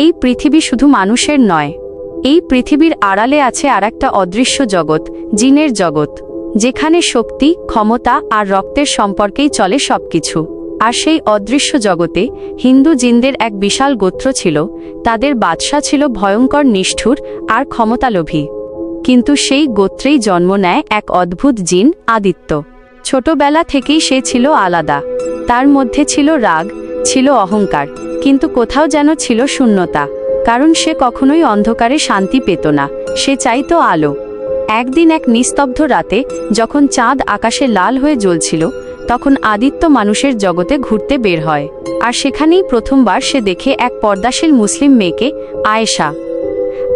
এই পৃথিবী শুধু মানুষের নয়, এই পৃথিবীর আড়ালে আছে আর একটা অদৃশ্য জগৎ, জিনের জগৎ, যেখানে শক্তি, ক্ষমতা আর রক্তের সম্পর্কেই চলে সবকিছু। আর সেই অদৃশ্য জগতে হিন্দু জিনদের এক বিশাল গোত্র ছিল, তাদের বাদশা ছিল ভয়ঙ্কর, নিষ্ঠুর আর ক্ষমতালোভী। কিন্তু সেই গোত্রেই জন্ম নেয় এক অদ্ভুত জিন, আদিত্য। ছোটবেলা থেকেই সে ছিল আলাদা। তার মধ্যে ছিল রাগ, ছিল অহংকার। কিন্তু কোথাও যেন ছিল শূন্যতা, কারণ সে কখনোই অন্ধকারে শান্তি পেত না, সে চাইতো আলো। একদিন এক নিস্তব্ধ রাতে, যখন চাঁদ আকাশে লাল হয়ে জ্বলছিল, তখন আদিত্য মানুষের জগতে ঘুরতে বের হয়, আর সেখানেই প্রথমবার সে দেখে এক পর্দাশীল মুসলিম মেয়েকে, আয়েশা।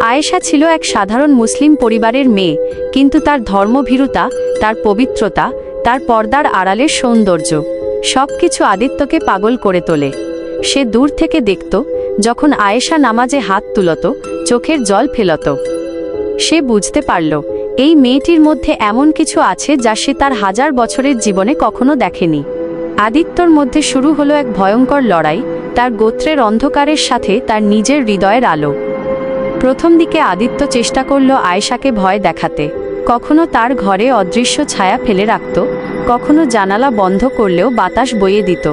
আয়েশা ছিল এক সাধারণ মুসলিম পরিবারের মেয়ে, কিন্তু তার ধর্মভীরুতা, তার পবিত্রতা, তার পর্দার আড়ালের সৌন্দর্য, সবকিছু আদিত্যকে পাগল করে তোলে। সে দূর থেকে দেখত, যখন আয়েশা নামাজে হাত তুলত, চোখের জল ফেলত। সে বুঝতে পারল, এই মেয়েটির মধ্যে এমন কিছু আছে যা সে তার হাজার বছরের জীবনে কখনো দেখেনি। আদিত্যর মধ্যে শুরু হলো এক ভয়ঙ্কর লড়াই, তার গোত্রের অন্ধকারের সাথে তার নিজের হৃদয়ের আলো। প্রথম দিকে আদিত্য চেষ্টা করল আয়েশাকে ভয় দেখাতে, কখনো তার ঘরে অদৃশ্য ছায়া ফেলে রাখত, কখনো জানালা বন্ধ করলেও বাতাস বইয়ে দিত।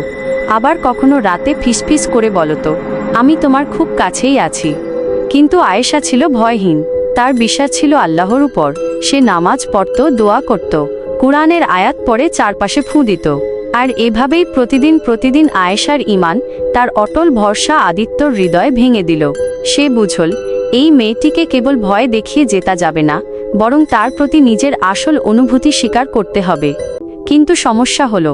আবার কখনো রাতে ফিসফিস করে বলতো আমি তোমার খুব কাছেই আছি। কিন্তু আয়েশা ছিল ভয়হীন, তার বিশ্বাস ছিল আল্লাহর উপর, সে নামাজ পড়ত, দোয়া করত, কোরআনের আয়াত পরে চারপাশে ফুঁ দিত। আর এভাবেই প্রতিদিন প্রতিদিন আয়েশার ইমান তার অটল ভরসা আদিত্যর হৃদয় ভেঙে দিল। সে বুঝল, এই মেয়েটিকে কেবল ভয় দেখিয়ে জেতা যাবে না, বরং তার প্রতি নিজের আসল অনুভূতি স্বীকার করতে হবে। কিন্তু সমস্যা হলো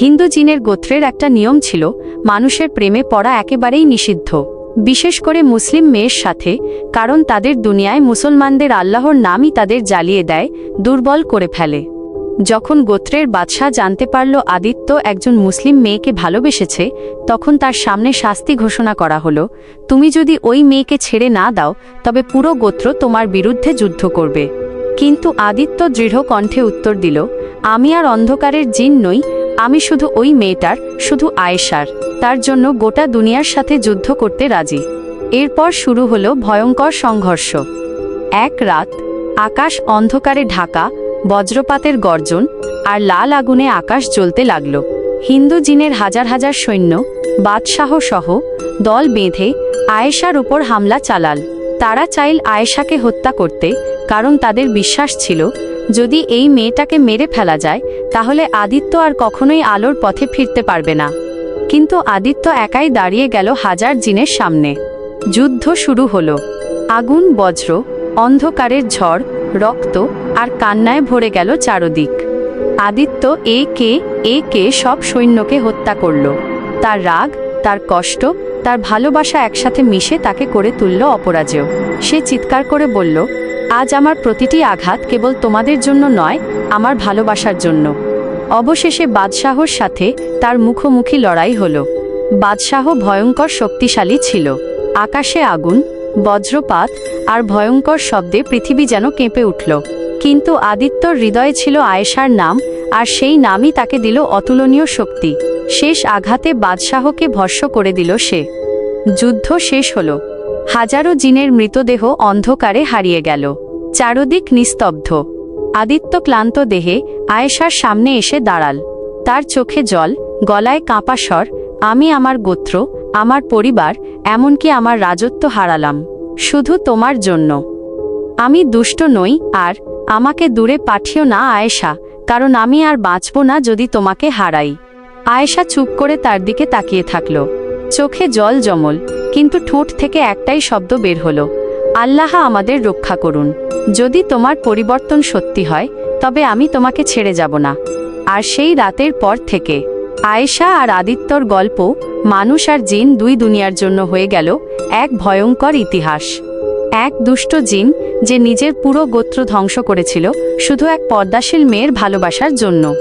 হিন্দু জিনের গোত্রের একটা নিয়ম ছিল, মানুষের প্রেমে পড়া একেবারেই নিষিদ্ধ। বিশেষ করে মুসলিম মেয়ের সাথে, কারণ তাদের দুনিয়ায় মুসলমানদের আল্লাহর নামই তাদের জ্বালিয়ে দেয়, দুর্বল করে ফেলে। যখন গোত্রের বাদশাহ জানতে পারল আদিত্য একজন মুসলিম মেয়েকে ভালোবেসেছে, তখন তার সামনে শাস্তি ঘোষণা করা হলো, তুমি যদি ওই মেয়েকে ছেড়ে না দাও, তবে পুরো গোত্র তোমার বিরুদ্ধে যুদ্ধ করবে। কিন্তু আদিত্য দৃঢ় কণ্ঠে উত্তর দিল, আমি আর অন্ধকারের জিন নই আমি শুধু ওই মেয়েটার, শুধু আয়েশার। তার জন্য গোটা দুনিয়ার সাথে যুদ্ধ করতে রাজি। এরপর শুরু হলো ভয়ঙ্কর সংঘর্ষ। এক রাত, আকাশ অন্ধকারে ঢাকা, বজ্রপাতের গর্জন, আর লাল আগুনে আকাশ জ্বলতে লাগল। হিন্দু জিনের হাজার হাজার সৈন্য, বাদশাহ সহ দল বেঁধে আয়েশার উপর হামলা চালাল। তারা চাইল আয়েশাকে হত্যা করতে, কারণ তাদের বিশ্বাস ছিল যদি এই মেয়েটাকে মেরে ফেলা যায়, তাহলে আদিত্য আর কখনোই আলোর পথে ফিরতে পারবে না। কিন্তু আদিত্য একাই দাঁড়িয়ে গেল হাজার জিনের সামনে। যুদ্ধ শুরু হলো। আগুন, বজ্র, অন্ধকারের ঝড়, রক্ত আর কান্নায় ভরে গেল চারদিক। আদিত্য এ কে এ কে সব সৈন্যকে হত্যা করল। তার রাগ, তার কষ্ট, তার ভালোবাসা একসাথে মিশে তাকে করে তুলল অপরাজেয়। সে চিৎকার করে বলল আজ আমার প্রতিটি আঘাত কেবল তোমাদের জন্য নয়, আমার ভালোবাসার জন্য। অবশেষে বাদশাহর সাথে তার মুখোমুখি লড়াই হল। বাদশাহ ভয়ঙ্কর শক্তিশালী ছিল। আকাশে আগুন, বজ্রপাত আর ভয়ঙ্কর শব্দে পৃথিবী যেন কেঁপে উঠল। কিন্তু আদিত্যর হৃদয়ে ছিল আয়েশার নাম, আর সেই নামই তাকে দিল অতুলনীয় শক্তি। শেষ আঘাতে বাদশাহকে ভস্য করে দিল সে। যুদ্ধ শেষ হল। হাজারো জিনের মৃতদেহ অন্ধকারে হারিয়ে গেল। চারদিক নিস্তব্ধ। আদিত্য ক্লান্ত দেহে আয়েশার সামনে এসে দাঁড়াল। তার চোখে জল, গলায় কাঁপা স্বর, আমি আমার গোত্র, আমার পরিবার, এমনকি আমার রাজত্ব হারালাম। শুধু তোমার জন্য। আমি দুষ্ট নই, আর আমাকে দূরে পাঠিও না আয়েশা, কারণ আমি আর বাঁচব না যদি তোমাকে হারাই। আয়েশা চুপ করে তার দিকে তাকিয়ে থাকল। চোখে জল জমল, কিন্তু ঠোঁট থেকে একটাই শব্দ বের হলো আল্লাহ আমাদের রক্ষা করুন। যদি তোমার পরিবর্তন সত্যি হয়, তবে আমি তোমাকে ছেড়ে যাব না। আর সেই রাতের পর থেকে, আয়েশা আর আদিত্যর গল্প, মানুষ আর জিন দুই দুনিয়ার জন্য হয়ে গেল এক ভয়ঙ্কর ইতিহাস। এক দুষ্ট জিন যে নিজের পুরো গোত্র ধ্বংস করেছিল, শুধু এক পর্দাশীল মেয়ের ভালোবাসার জন্য।